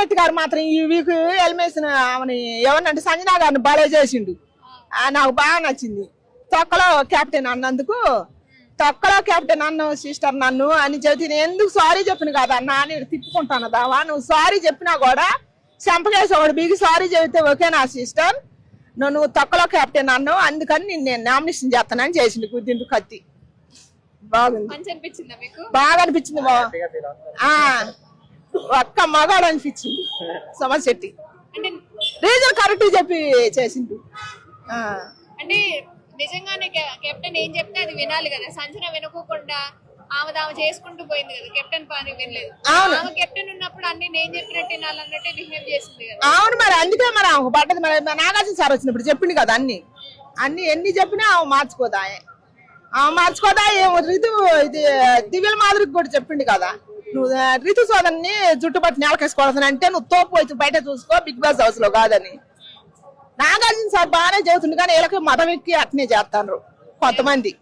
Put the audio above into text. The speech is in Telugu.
శెట్టి గారు మాత్రం ఈ వీక్ ఎలిమేసిన ఆమెని ఎవరినంటే సంజనా గారిని బాగా చేసిండు. ఆ, నాకు బాగా నచ్చింది. తొక్కలో కెప్టెన్ అన్నందుకు తొక్కలో కెప్టెన్ అన్న సిస్టర్ నన్ను అని చెబితే ఎందుకు సారీ చెప్పిన కదా అన్న అని తిప్పుకుంటాను దావా నువ్వు సారీ చెప్పినా కూడా చంపకేసి ఒకటి బీగి సారీ చెబితే ఓకే నా సిస్టర్ నువ్వు తొక్కలో కెప్టెన్ అన్నావు. అందుకని నేను నేను నామినేషన్ చేస్తానని చేసిండు గుద్దిండు కత్తి. బాగుంది. మంచి అనిపించిందా బాగా ఒక్క మగాడు అనిపించింది. సమశెట్టి అంటే రీజన్ కరెక్ట్ చెప్పి చేసిండు. ఆ, అంటే నిజంగానే కెప్టెన్ ఏం చెప్తే అది వినాలి కదా. సంచన వినుకోకుండా ఆమె చేసుకుంటూ పోయింది కదా. కెప్టెన్ పని వినలేదు. అవును. ఆమె కెప్టెన్ ఉన్నప్పుడు అన్ని నేను చెప్పినట్టు వినాలన్నట్టే బిహేవ్ చేసింది కదా. అవును మరి అందుకే మరి ఆమె పడ్డది. మరి నాగార్జున సార్ వచ్చినప్పుడు చెప్పిండు కదా అన్ని. అన్ని ఎన్ని చెప్పినా ఆమె మార్చుకోదా ఆమె మార్చుకోదా ఏమో ఋతు ఇది దివ్యల మాదిరికి కూడా చెప్పిండు కదా. నువ్వు రితు ఋతు సోదరిని జుట్టుపట్టి నేలకేసుకోవాల్సిన అంటే నువ్వు తోపు వచ్చి బయట చూసుకో బిగ్ బాస్ హౌస్లో కాదని. నాగార్జున సార్ బాగానే చదువుతుంది కానీ వీళ్ళకి మతం ఎక్కి అట్నే చేస్తాను కొంతమంది.